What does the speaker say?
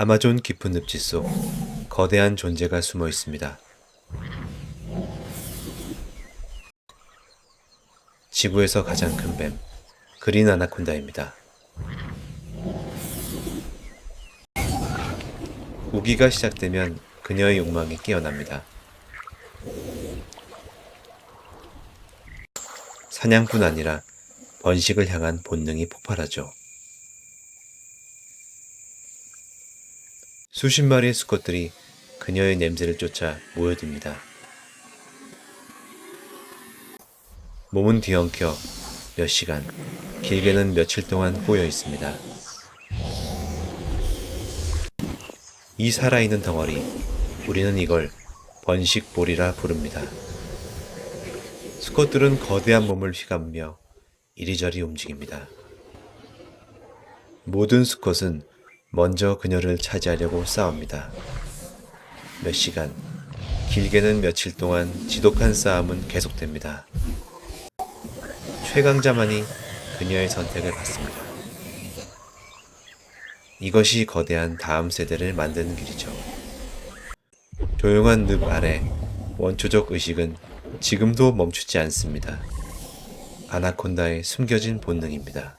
아마존 깊은 늪지 속 거대한 존재가 숨어 있습니다. 지구에서 가장 큰 뱀, 그린 아나콘다입니다. 우기가 시작되면 그녀의 욕망이 깨어납니다. 사냥뿐 아니라 번식을 향한 본능이 폭발하죠. 수십 마리의 수컷들이 그녀의 냄새를 쫓아 모여듭니다. 몸은 뒤엉켜 몇 시간, 길게는 며칠 동안 꼬여 있습니다. 이 살아있는 덩어리, 우리는 이걸 번식볼이라 부릅니다. 수컷들은 거대한 몸을 휘감으며 이리저리 움직입니다. 모든 수컷은 먼저 그녀를 차지하려고 싸웁니다. 몇 시간, 길게는 며칠 동안 지독한 싸움은 계속됩니다. 최강자만이 그녀의 선택을 받습니다. 이것이 거대한 다음 세대를 만드는 길이죠. 조용한 늪 아래 원초적 의식은 지금도 멈추지 않습니다. 아나콘다의 숨겨진 본능입니다.